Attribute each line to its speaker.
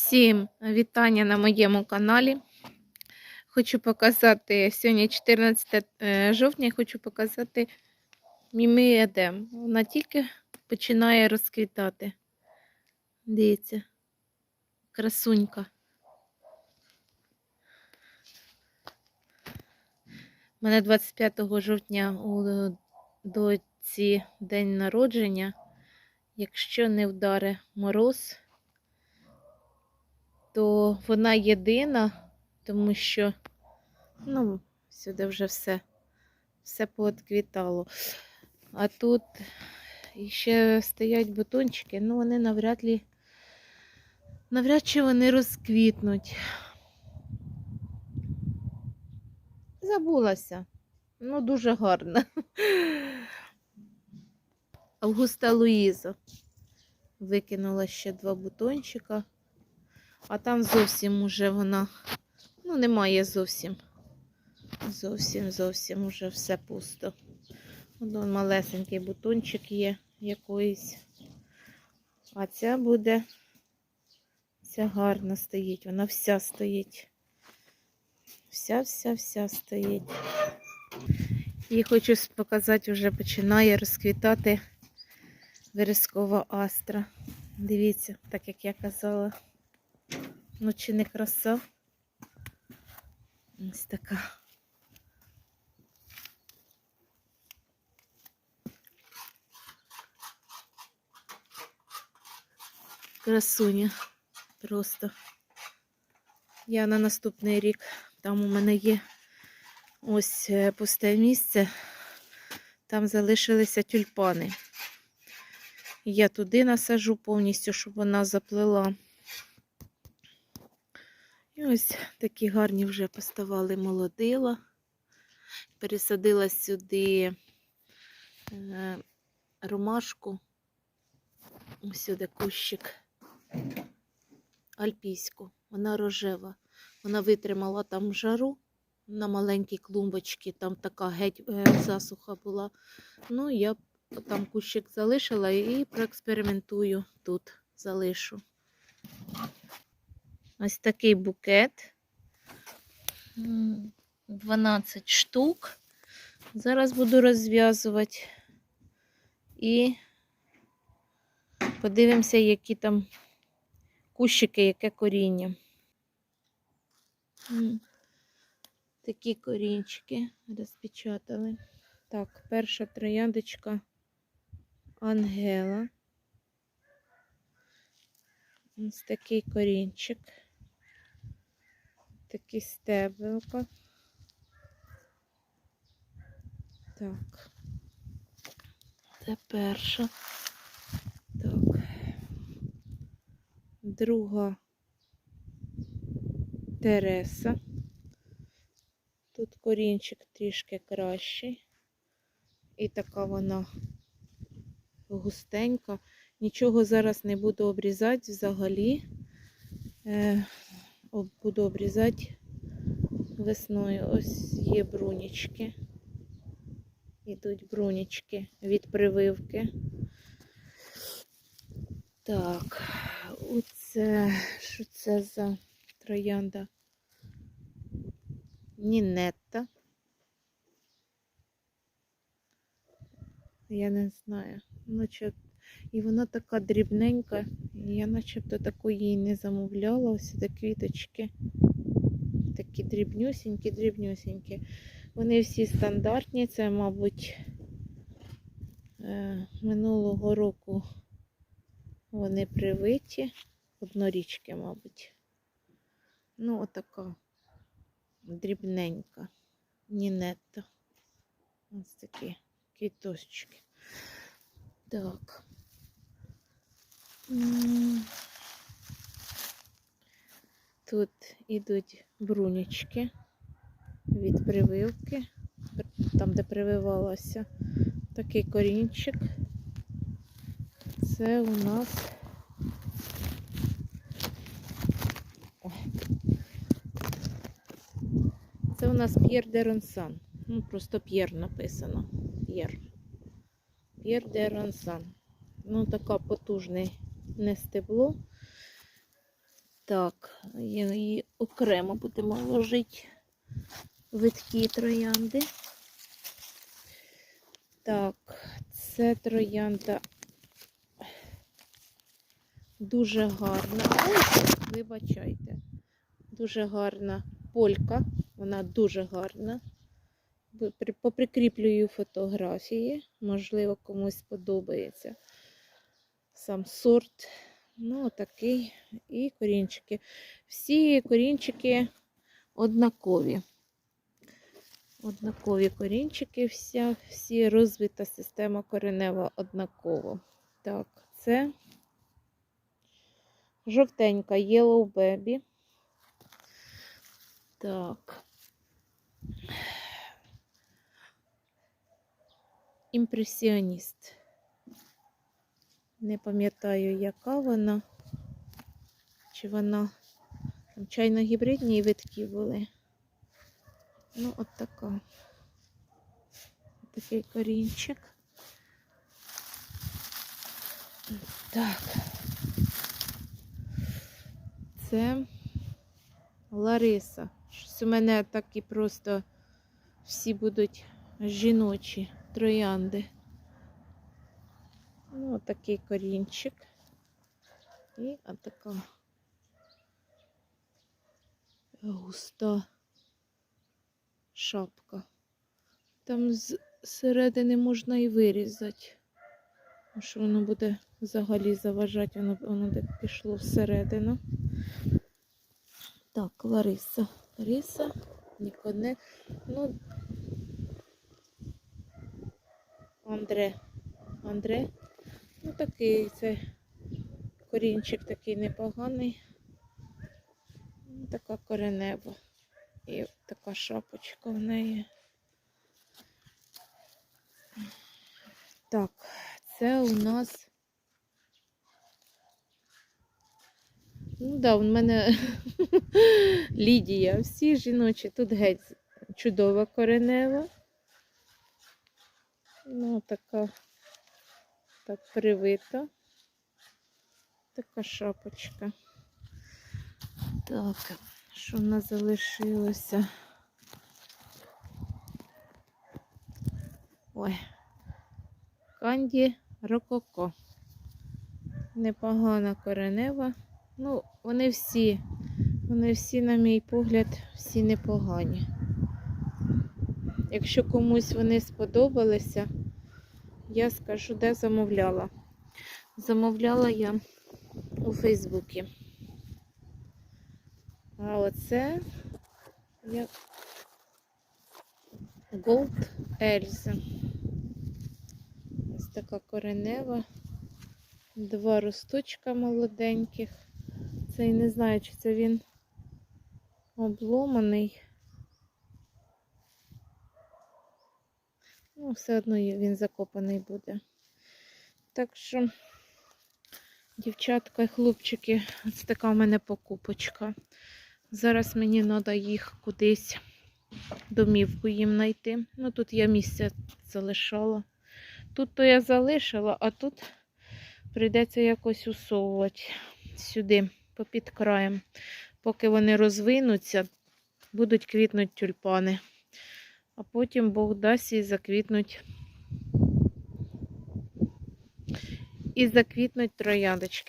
Speaker 1: Всім вітання на моєму каналі. Хочу показати сьогодні 14 е, жовтня, хочу показати Мімі Едем. Вона тільки починає розквітати. Дивіться, красунька. У мене 25 жовтня у доці день народження. Якщо не вдаре мороз, то вона єдина, тому що ну, сюди вже все, все поотквітало. А тут ще стоять бутончики, ну вони навряд ли, навряд чи вони розквітнуть. Забулася. Ну, дуже гарна. Августа Луїза. Викинула ще два бутончика. А там зовсім уже вона, ну, немає зовсім. Зовсім, зовсім уже все пусто. Один малесенький бутончик є якоїсь. А ця буде, ця гарно стоїть, вона вся стоїть. Вся-вся-вся стоїть. І хочу показати, вже починає розквітати верескова астра. Дивіться, так як я казала. Ну, чи не краса? Ось така. Красуня. Просто. Я на наступний рік, там у мене є ось е, пусте місце, там залишилися тюльпани. Я туди насажу повністю, щоб вона заплила. Ось такі гарні вже поставали молодила. Пересадила сюди е, ромашку. Ось сюди кущик альпійську. Вона рожева. Вона витримала там жару на маленькій клумбочці, там така геть е, засуха була. Ну, я там кущик залишила і проекспериментую тут, залишу. Ось такий букет. 12 штук. Зараз буду розв'язувати. І подивимося, які там кущики, яке коріння. Такі корінчики розпечатали. Так, перша трояндочка Ангела. Ось такий корінчик. Такі стебелка. Так. Це перша. Так. Друга Тереса. Тут корінчик трішки кращий. І така вона густенька. Нічого зараз не буду обрізати взагалі. Буду обрізати весною. Ось є брунічки. Ідуть брунічки від прививки. Так, оце, що це за троянда? Нінетта. Я не знаю. Наче... І вона така дрібненька. Я начебто такої не замовляла. Ось де квіточки. Такі дрібнюсінькі, дрібнюсінькі. Вони всі стандартні. Це, мабуть, е, минулого року вони привиті. Однорічки, мабуть. Ну, отака дрібненька. Нінетта. Ось такі квіточки. Так. Тут ідуть брунічки від прививки, там, де прививалося. Такий корінчик. Це у нас. Це у нас П'єр де Ронсан. Ну, просто П'єр написано. П'єр. П'єр де Ронсан. Ну, така потужне не стебло. Так, її окремо будемо ложити виткі троянди. Так, це троянда дуже гарна. Ой, вибачайте. Дуже гарна полька. Вона дуже гарна. Поприкріплюю фотографії. Можливо, комусь сподобається сам сорт. Ну, такий. І корінчики. Всі корінчики однакові. Однакові корінчики, вся, всі розвита система коренева однаково. Так, це жовтенька Yellow Baby. Так. Імпресіоніст. Не пам'ятаю, яка вона. Чи вона там чайно-гібридні витки були. Ну, от така. Такий корінчик. Так. Це Лариса. Щось у мене такі просто всі будуть жіночі троянди. Ну, отакий корінчик. І отака густа шапка. Там з середини можна і вирізати. Тому що воно буде взагалі заважати, воно, воно так пішло всередину. Так, Лариса. Лариса, Ніконе. Ну, Андре. Андре. Ну, такий це корінчик такий непоганий. Ну, Така коренева. І така шапочка в неї. Так, це у нас. Ну да, у мене Лідія. Всі жіночі тут геть чудова коренева. Ну, така так привита. Така шапочка. Так, що в нас залишилося? Ой, Канді Рококо. Непогана коренева. Ну, вони всі, вони всі, на мій погляд, всі непогані. Якщо комусь вони сподобалися, я скажу, де замовляла. Замовляла я у Фейсбуці. А оце як Gold Ельза. Ось така коренева. Два росточка молоденьких. Цей не знаю, чи це він обломаний. Ну, все одно він закопаний буде. Так що, дівчатка і хлопчики, ось така в мене покупочка. Зараз мені треба їх кудись домівку їм знайти. Ну, тут я місце залишала. Тут то я залишила, а тут прийдеться якось усовувати сюди, попід краєм. Поки вони розвинуться, будуть квітнути тюльпани. А потім Бог дасть і заквітнуть. І заквітнуть трояндочки.